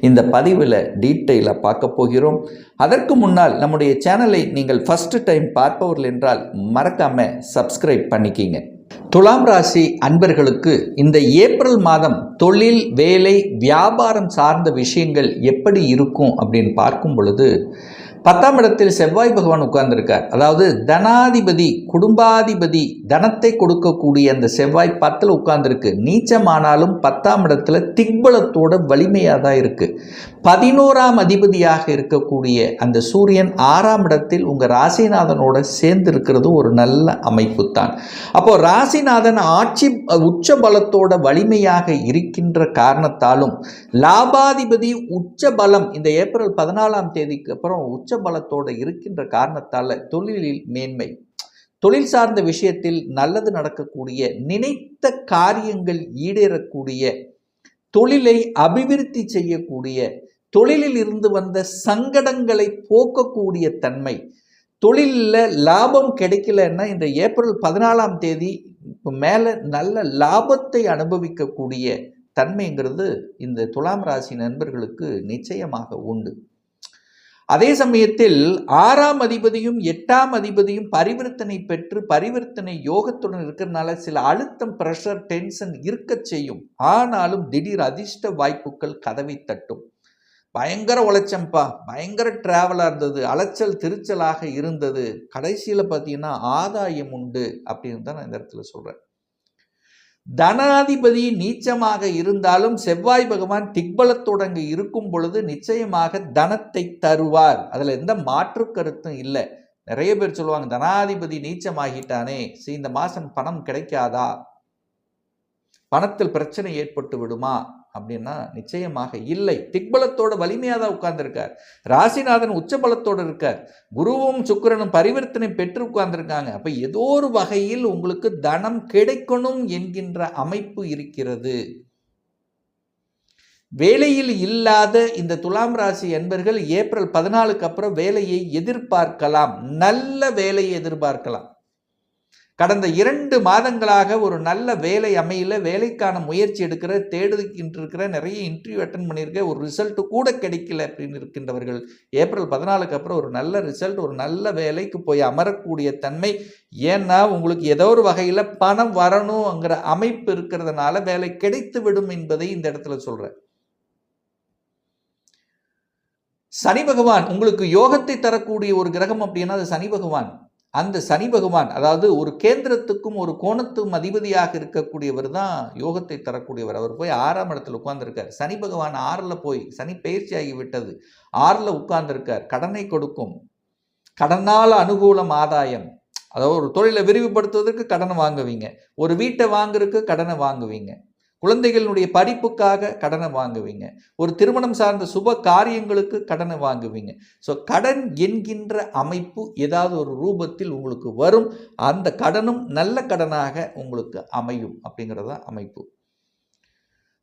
இந்த பதிவில் டீட்டெயிலாக பார்க்க போகிறோம். அதற்கு முன்னால் நம்முடைய சேனலை நீங்கள் ஃபஸ்ட்டு டைம் பார்ப்பவர்கள் என்றால் மறக்காமல் சப்ஸ்கிரைப் பண்ணிக்கிங்க. துலாம் ராசி அன்பர்களுக்கு இந்த ஏப்ரல் மாதம் தொழில் வேலை வியாபாரம் சார்ந்த விஷயங்கள் எப்படி இருக்கும் அப்படின்னு பார்க்கும் பொழுது பத்தாம் இடத்தில் செவ்வாய் பகவான் உட்கார்ந்திருக்கார். அதாவது தனாதிபதி குடும்பாதிபதி தனத்தை கொடுக்கக்கூடிய அந்த செவ்வாய் பத்தில் உட்கார்ந்துருக்கு. நீச்சமானாலும் பத்தாம் இடத்துல திக்பலத்தோட வலிமையாக தான் இருக்குது பதினோராம் அதிபதியாக இருக்கக்கூடிய அந்த சூரியன் ஆறாம் இடத்தில் உங்கள் ராசிநாதனோட சேர்ந்து இருக்கிறது ஒரு நல்ல அமைப்பு தான் அப்போது ராசிநாதன் ஆட்சி உச்ச பலத்தோட வலிமையாக இருக்கின்ற காரணத்தாலும் லாபாதிபதி உச்ச பலம் இந்த ஏப்ரல் பதினாலாம் தேதிக்கு அப்புறம் உச்ச பலத்தோடு இருக்கின்ற காரணத்தால் தொழிலில் மேன்மை. தொழில் சார்ந்த விஷயத்தில் நல்லது நடக்கக்கூடிய நினைத்த காரியங்கள் ஈடேறக்கூடிய தொழிலை அபிவிருத்தி செய்யக்கூடிய தொழிலில் இருந்து வந்த சங்கடங்களை போக்கக்கூடிய தன்மை. தொழிலில் லாபம் கிடைக்கலன்னா இந்த ஏப்ரல் பதினாலாம் தேதி மேலே நல்ல லாபத்தை அனுபவிக்கக்கூடிய தன்மைங்கிறது இந்த துலாம் ராசி நண்பர்களுக்கு நிச்சயமாக உண்டு. அதே சமயத்தில் ஆறாம் அதிபதியும் எட்டாம் அதிபதியும் பரிவர்த்தனை பெற்று பரிவர்த்தனை யோகத்துடன் இருக்கிறதுனால சில அழுத்தம் ப்ரெஷர் டென்ஷன் இருக்கச் செய்யும். ஆனாலும் திடீர் அதிர்ஷ்ட வாய்ப்புகள் கதவை தட்டும். பயங்கர உழைச்சம்பா பயங்கர ட்ராவலாக இருந்தது. அலைச்சல் திருச்சலாக இருந்தது. கடைசியில் பார்த்தீங்கன்னா ஆதாயம் உண்டு அப்படின்னு தான் நான் இந்த இடத்துல சொல்கிறேன் தனாதிபதி நீச்சமாக இருந்தாலும் செவ்வாய் பகவான் திக்பலத்தோடங்கு இருக்கும் பொழுது நிச்சயமாக தனத்தை தருவார். அதில் எந்த மாற்று கருத்தும் இல்லை. நிறைய பேர் சொல்லுவாங்க தனாதிபதி நீச்சமாகிட்டானே சரி இந்த மாதம் பணம் கிடைக்காதா? பணத்தில் பிரச்சனை ஏற்பட்டு விடுமா? அப்படின்னா நிச்சயமாக இல்லை. திக்பலத்தோட வலிமையாக தான் உட்கார்ந்துருக்கார். ராசிநாதன் உச்சபலத்தோடு இருக்கார். குருவும் சுக்கரனும் பரிவர்த்தனை பெற்று உட்கார்ந்துருக்காங்க. அப்போ ஏதோ ஒரு வகையில் உங்களுக்கு தனம் கிடைக்கணும் என்கின்ற அமைப்பு இருக்கிறது. வேலையில் இல்லாத இந்த துலாம் ராசி என்பர்கள் ஏப்ரல் பதினாலுக்கு அப்புறம் வேலையை எதிர்பார்க்கலாம். நல்ல வேலையை எதிர்பார்க்கலாம். கடந்த இரண்டு மாதங்களாக ஒரு நல்ல வேலை அமையல வேலைக்கான முயற்சி எடுக்கிற தேடுகின்ற இருக்கிற நிறைய இன்டர்வியூ அட்டன் பண்ணியிருக்க ஒரு ரிசல்ட் கூட கிடைக்கல அப்படின்னு இருக்கின்றவர்கள். ஏப்ரல் பதினாலுக்கு அப்புறம் ஒரு நல்ல ரிசல்ட் ஒரு நல்ல வேலைக்கு போய் அமரக்கூடிய தன்மை. ஏன்னா உங்களுக்கு ஏதோ ஒரு வகையில் பணம் வரணுங்கிற அமைப்பு இருக்கிறதுனால வேலை கிடைத்து விடும் என்பதை இந்த இடத்துல சொல்கிறேன் சனி பகவான் உங்களுக்கு யோகத்தை தரக்கூடிய ஒரு கிரகம் அப்படின்னா அது சனி பகவான். அந்த சனி பகவான் அதாவது ஒரு கேந்திரத்துக்கும் ஒரு கோணத்துக்கும் அதிபதியாக இருக்கக்கூடியவர் தான் யோகத்தை தரக்கூடியவர். அவர் போய் ஆறாம் இடத்துல உட்கார்ந்துருக்கார். சனி பகவான் ஆறில் போய் சனி பயிற்சி ஆகிவிட்டது. ஆறில் உட்கார்ந்துருக்கார். கடனை கொடுக்கும். கடனால் அனுகூலம் ஆதாயம். அதாவது ஒரு தொழிலை விரிவுபடுத்துவதற்கு கடனை வாங்குவீங்க. ஒரு வீட்டை வாங்குறதுக்கு கடனை வாங்குவீங்க. குழந்தைகளுடைய படிப்புக்காக கடனை வாங்குவீங்க. ஒரு திருமணம் சார்ந்த சுப காரியங்களுக்கு கடனை வாங்குவீங்க. ஸோ கடன் என்கின்ற அமைப்பு ஏதாவது ஒரு ரூபத்தில் உங்களுக்கு வரும். அந்த கடனும் நல்ல கடனாக உங்களுக்கு அமையும் அப்படிங்கிறத அமைப்பு.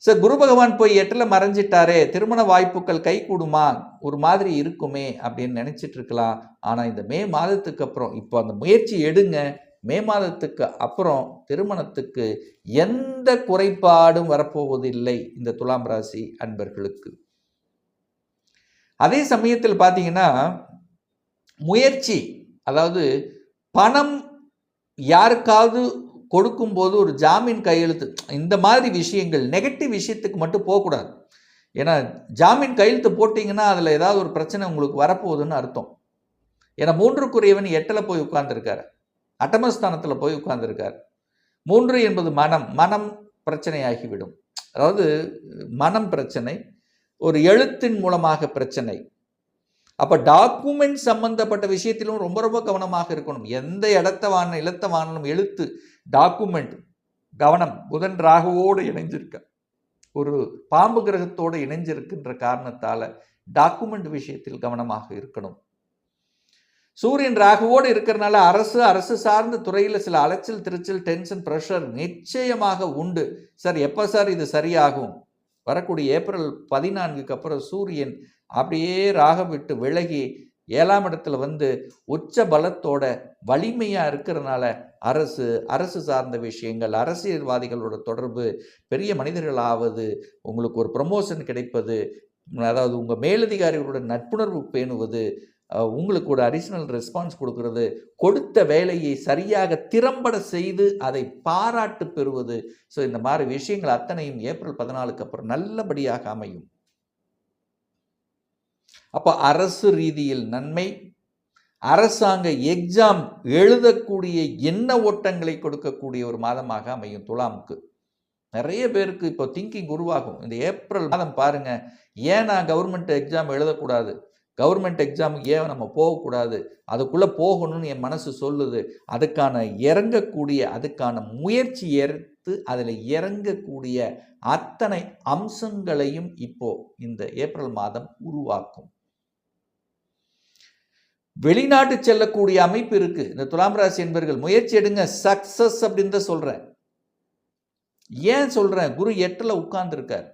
சார் குரு பகவான் போய் எட்டில் மறைஞ்சிட்டாரே திருமண வாய்ப்புகள் கை கூடுமா? ஒரு மாதிரி இருக்குமே அப்படின்னு நினச்சிட்டு இருக்கலாம். ஆனால் இந்த மே மாதத்துக்கு அப்புறம் இப்போ அந்த முயற்சி எடுங்க. மே மாதத்துக்கு அப்புறம் திருமணத்துக்கு எந்த குறைபாடும் வரப்போவதில்லை இந்த துலாம் ராசி அன்பர்களுக்கு. அதே சமயத்தில் பார்த்தீங்கன்னா முயற்சி அதாவது பணம் யாருக்காவது கொடுக்கும்போது ஒரு ஜாமீன் கையெழுத்து இந்த மாதிரி விஷயங்கள் நெகட்டிவ் விஷயத்துக்கு மட்டும் போகக்கூடாது. ஏன்னா ஜாமீன் கையெழுத்து போட்டிங்கன்னா அதில் ஏதாவது ஒரு பிரச்சனை உங்களுக்கு வரப்போகுதுன்னு அர்த்தம். ஏன்னா மூன்றுக்குரியவன் எட்டில் போய் உட்கார்ந்துருக்காரு. அட்டமஸ்தானத்தில் போய் உட்கார்ந்துருக்கார். மூன்று என்பது மனம் மனம் பிரச்சனையாகிவிடும். அதாவது மனம் பிரச்சனை ஒரு எழுத்தின் மூலமாக பிரச்சனை. அப்போ டாக்குமெண்ட் சம்பந்தப்பட்ட விஷயத்திலும் ரொம்ப ரொம்ப கவனமாக இருக்கணும். எந்த இடத்த வாங்கின இலத்த வாங்கினும் எழுத்து டாக்குமெண்ட் கவனம் புதன் ராகுவோடு இணைஞ்சிருக்க. ஒரு பாம்பு கிரகத்தோடு இணைஞ்சிருக்கின்ற காரணத்தால் டாக்குமெண்ட் விஷயத்தில் கவனமாக இருக்கணும். சூரியன் ராகுவோடு இருக்கிறனால அரசு அரசு சார்ந்த துறையில் சில அலைச்சல் திருச்சல் டென்ஷன் ப்ரெஷர் நிச்சயமாக உண்டு. சார் எப்போ சார் இது சரியாகும்? வரக்கூடிய ஏப்ரல் பதினான்குக்கு அப்புறம் சூரியன் அப்படியே ராகம் விட்டு விலகி ஏழாம் இடத்துல வந்து உச்ச பலத்தோட வலிமையாக இருக்கிறதுனால அரசு அரசு சார்ந்த விஷயங்கள் அரசியல்வாதிகளோட தொடர்பு பெரிய மனிதர்கள் ஆவது உங்களுக்கு ஒரு ப்ரமோஷன் கிடைப்பது அதாவது உங்கள் மேலதிகாரிகளோட நட்புணர்வு பேணுவது உங்களுக்கு ஒரு அடிஷ்னல் ரெஸ்பான்ஸ் கொடுக்கறது. கொடுத்த வேலையை சரியாக திறம்பட செய்து அதை பாராட்டு பெறுவது. ஸோ இந்த மாதிரி விஷயங்கள் அத்தனையும் ஏப்ரல் பதினாலுக்கு அப்புறம் நல்லபடியாக அமையும். அப்போ அரசு ரீதியில் நன்மை. அரசாங்க எக்ஸாம் எழுதக்கூடிய என்ன ஓட்டங்களை கொடுக்கக்கூடிய ஒரு மாதமாக அமையும் துலாமுக்கு. நிறைய பேருக்கு இப்போ திங்கிங் உருவாகும். இந்த ஏப்ரல் மாதம் பாருங்கள் ஏன் நான் கவர்மெண்ட் எக்ஸாம் எழுதக்கூடாது? கவர்மெண்ட் எக்ஸாமுக்கு ஏன் நம்ம போகக்கூடாது? அதுக்குள்ளே போகணும்னு என் மனசு சொல்லுது. அதுக்கான இறங்கக்கூடிய அதுக்கான முயற்சி எடுத்து அதில் இறங்கக்கூடிய அத்தனை அம்சங்களையும் இப்போ இந்த ஏப்ரல் மாதம் உருவாக்கும். வெளிநாட்டு செல்லக்கூடிய அமைப்பு இருக்கு. இந்த துலாம் ராசி என்பர்கள் முயற்சி எடுங்க. சக்சஸ் அப்படின்னு தான் சொல்றேன். ஏன் சொல்றேன்? குரு எட்டில் உட்கார்ந்துருக்கார்.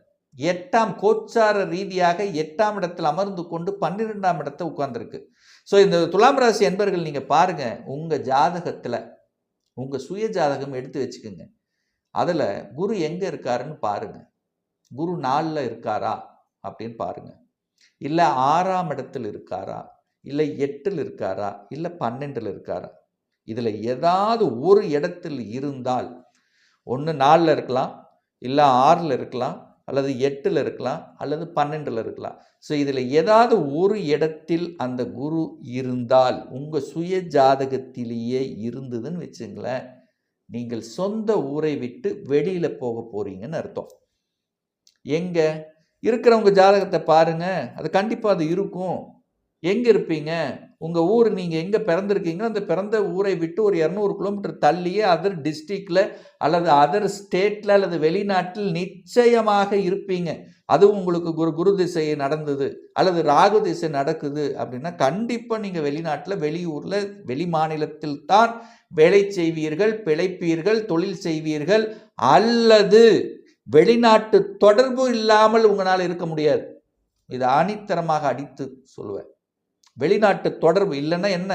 எட்டாம் கோச்சார ரீதியாக எட்டாம் இடத்தில் அமர்ந்து கொண்டு பன்னிரெண்டாம் இடத்தை உட்கார்ந்துருக்கு. ஸோ இந்த துலாம் ராசி என்பர்கள் நீங்கள் பாருங்கள் உங்கள் ஜாதகத்தில் உங்கள் சுய ஜாதகம் எடுத்து வச்சுக்கோங்க. அதில் குரு எங்கே இருக்காருன்னு பாருங்கள் குரு நாளில் இருக்காரா அப்படின்னு பாருங்கள் இல்லை ஆறாம் இடத்தில் இருக்காரா? இல்லை எட்டில் இருக்காரா? இல்லை பன்னெண்டில் இருக்காரா? இதில் ஏதாவது ஒரு இடத்தில் இருந்தால் ஒன்று நாலில் இருக்கலாம் இல்லை ஆறில் இருக்கலாம் அல்லது எட்டில் இருக்கலாம் அல்லது பன்னெண்டில் இருக்கலாம். ஸோ இதில் ஏதாவது ஒரு இடத்தில் அந்த குரு இருந்தால் உங்கள் சுய ஜாதகத்திலேயே இருந்ததுன்னு வச்சுங்களேன் நீங்கள் சொந்த ஊரை விட்டு வெளியில் போக போகிறீங்கன்னு அர்த்தம். எங்கே? இருக்கிறவங்க ஜாதகத்தை பாருங்கள் அது கண்டிப்பாக அது இருக்கும். எங்கே இருப்பீங்க? உங்கள் ஊர் நீங்கள் எங்கே பிறந்திருக்கீங்களோ அந்த பிறந்த ஊரை விட்டு ஒரு இரநூறு கிலோமீட்டர் தள்ளியே அதர் டிஸ்ட்ரிக்டில் அல்லது அதர் ஸ்டேட்டில் அல்லது வெளிநாட்டில் நிச்சயமாக இருப்பீங்க. அதுவும் உங்களுக்கு குரு குரு திசை நடந்தது அல்லது ராகு திசை நடக்குது அப்படின்னா கண்டிப்பாக நீங்கள் வெளிநாட்டில் வெளியூரில் வெளி மாநிலத்தில் தான் வேலை செய்வீர்கள் பிழைப்பீர்கள் தொழில் செய்வீர்கள் அல்லது வெளிநாட்டு தொடர்பு இல்லாமல் உங்களால் இருக்க முடியாது. இது ஆணித்தரமாக அடித்து சொல்லுவேன். வெளிநாட்டு தொடர்பு இல்லைன்னா என்ன?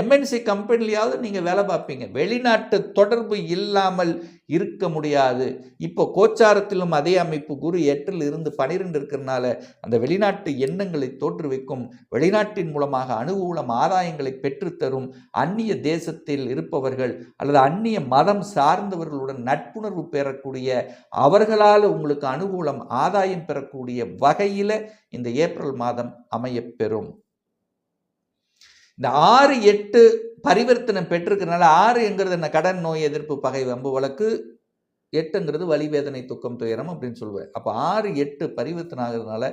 எம்என்சி கம்பெனிலையாவது நீங்கள் வேலை பார்ப்பீங்க. வெளிநாட்டு தொடர்பு இல்லாமல் இருக்க முடியாது. இப்போ கோச்சாரத்திலும் அதே அமைப்பு குரு எட்டில் இருந்து பனிரெண்டு இருக்கிறனால அந்த வெளிநாட்டு எண்ணங்களை தோற்றுவிக்கும் வெளிநாட்டின் மூலமாக அனுகூலம் ஆதாயங்களை பெற்றுத்தரும் அந்நிய தேசத்தில் இருப்பவர்கள் அல்லது அந்நிய மதம் சார்ந்தவர்களுடன் நட்புணர்வு பெறக்கூடிய அவர்களால் உங்களுக்கு அனுகூலம் ஆதாயம் பெறக்கூடிய வகையில் இந்த ஏப்ரல் மாதம் அமையப்பெறும் இந்த ஆறு எட்டு பரிவர்த்தனை பெற்றிருக்கிறனால ஆறுங்கிறது என்ன? கடன் நோய் எதிர்ப்பு பகை வம்பு வழக்கு. எட்டுங்கிறது வலிவேதனை துக்கம் துயரம் அப்படின்னு சொல்லுவேன் அப்போ ஆறு எட்டு பரிவர்த்தனை ஆகிறதுனால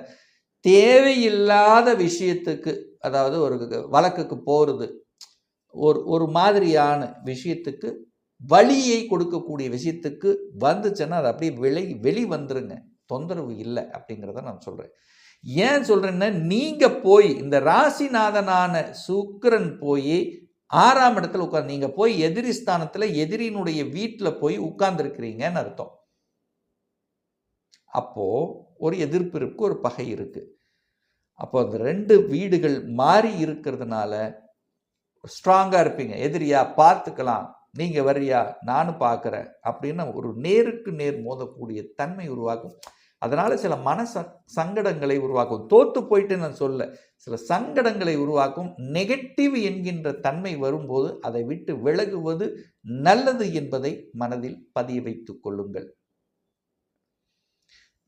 தேவையில்லாத விஷயத்துக்கு அதாவது ஒரு வழக்குக்கு போகிறது ஒரு ஒரு மாதிரியான விஷயத்துக்கு வழியை கொடுக்கக்கூடிய விஷயத்துக்கு வந்துச்சுன்னா அது அப்படியே வெளி வெளி வந்துருங்க. தொந்தரவு இல்லை அப்படிங்கிறத நான் சொல்கிறேன் ஏன் சொல்கிறேன்னா நீங்கள் போய் இந்த ராசிநாதனான சுக்கரன் போய் ஆறாம் இடத்துல உட்காந்து நீங்கள் போய் எதிரி ஸ்தானத்தில் எதிரியினுடைய வீட்டில் போய் உட்கார்ந்துருக்கிறீங்கன்னு அர்த்தம். அப்போது ஒரு எதிர்ப்பு இருக்குது ஒரு பகை இருக்குது அப்போ அந்த ரெண்டு வீடுகள் மாறி இருக்கிறதுனால ஸ்ட்ராங்காக இருப்பீங்க. எதிரியா பார்த்துக்கலாம். நீங்கள் வர்றியா நானும் பார்க்குறேன். அப்படின்னு ஒரு நேருக்கு நேர் மோதக்கூடிய தன்மை உருவாக்கும். அதனால் சில மன சங்கடங்களை உருவாக்கும். தோத்து போயிட்டு நான் சொல்ல சில சங்கடங்களை உருவாக்கும். நெகட்டிவ் என்கின்ற தன்மை வரும்போது அதை விட்டு விலகுவது நல்லது என்பதை மனதில் பதிய வைத்துக் கொள்ளுங்கள்.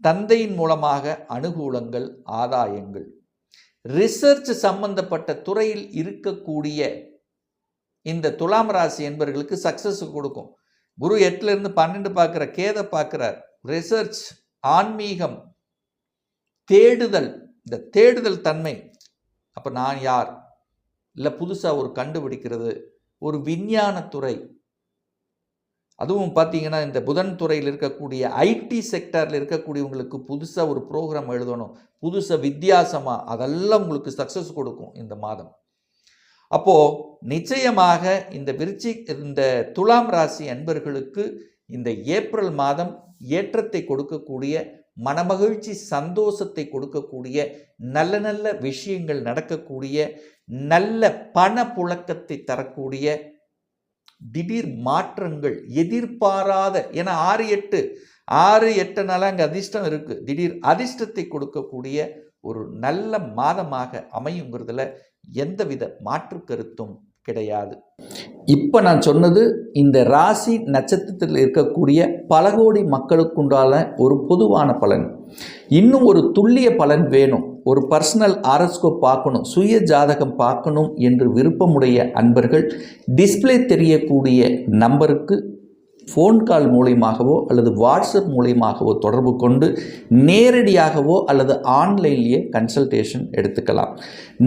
தந்தையின் மூலமாக அனுகூலங்கள் ஆதாயங்கள். ரிசர்ச் சம்பந்தப்பட்ட துறையில் இருக்கக்கூடிய இந்த துலாம் ராசி என்பவர்களுக்கு சக்ஸஸ் கொடுக்கும். குரு எட்டுலேருந்து பன்னெண்டு பார்க்குற கேதை பார்க்குறார் ரிசர்ச் ஆன்மீகம் தேடுதல் இந்த தேடுதல் தன்மை. அப்போ நான் யார்? இல்லை புதுசாக ஒரு கண்டுபிடிக்கிறது ஒரு விஞ்ஞானத்துறை அதுவும் பார்த்தீங்கன்னா இந்த புதன் துறையில் இருக்கக்கூடிய ஐடி செக்டரில் இருக்கக்கூடியவங்களுக்கு புதுசாக ஒரு ப்ரோக்ராம் எழுதணும் புதுசாக வித்தியாசமாக அதெல்லாம் உங்களுக்கு சக்ஸஸ் கொடுக்கும் இந்த மாதம். அப்போது நிச்சயமாக இந்த விருச்சி இந்த துலாம் ராசி அன்பர்களுக்கு இந்த ஏப்ரல் மாதம் ஏற்றத்தை கொடுக்கக்கூடிய மனமகிழ்ச்சி சந்தோஷத்தை கொடுக்கக்கூடிய நல்ல நல்ல விஷயங்கள் நடக்கக்கூடிய நல்ல பண புழக்கத்தை தரக்கூடிய திடீர் மாற்றங்கள் எதிர்பாராத ஏன்னா ஆறு எட்டு ஆறு எட்டுனால அங்கே அதிர்ஷ்டம் இருக்குது திடீர் அதிர்ஷ்டத்தை கொடுக்கக்கூடிய ஒரு நல்ல மாதமாக அமையுங்கிறதுல எந்தவித மாற்று கருத்தும் கிடையாது. இப்போ நான் சொன்னது இந்த ராசி நட்சத்திரத்தில் இருக்கக்கூடிய பல கோடி மக்களுக்குண்டான ஒரு பொதுவான பலன். இன்னும் ஒரு துல்லிய பலன் வேணும். ஒரு பர்சனல் ஆரஸ்கோப் பார்க்கணும் சுய ஜாதகம் பார்க்கணும் என்று விருப்பமுடைய அன்பர்கள் டிஸ்ப்ளே தெரியக்கூடிய நம்பருக்கு ஃபோன் கால் மூலியமாகவோ அல்லது வாட்ஸ்அப் மூலியமாகவோ தொடர்பு கொண்டு நேரடியாகவோ அல்லது ஆன்லைன்லேயே கன்சல்டேஷன் எடுத்துக்கலாம்.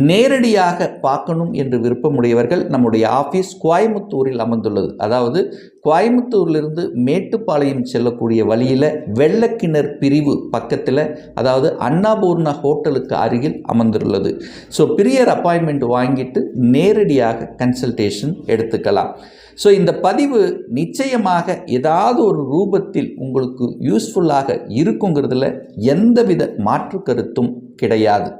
நேரடியாக பார்க்கணும் என்று விருப்பமுடையவர்கள் நம்முடைய ஆஃபீஸ் கோயம்புத்தூரில் அமர்ந்துள்ளது அதாவது கோயம்புத்தூர்லேருந்து மேட்டுப்பாளையம் செல்லக்கூடிய வழியில் வெள்ளக்கிணர் பிரிவு பக்கத்தில் அதாவது அண்ணாபூர்ணா ஹோட்டலுக்கு அருகில் அமர்ந்துள்ளது ஸோ பிரியர் அப்பாயின்மெண்ட் வாங்கிட்டு நேரடியாக கன்சல்டேஷன் எடுத்துக்கலாம். ஸோ இந்த பதிவு நிச்சயமாக ஏதாவது ஒரு ரூபத்தில் உங்களுக்கு யூஸ்ஃபுல்லாக இருக்குங்கிறதுல எந்தவித மாற்று கருத்தும் கிடையாது.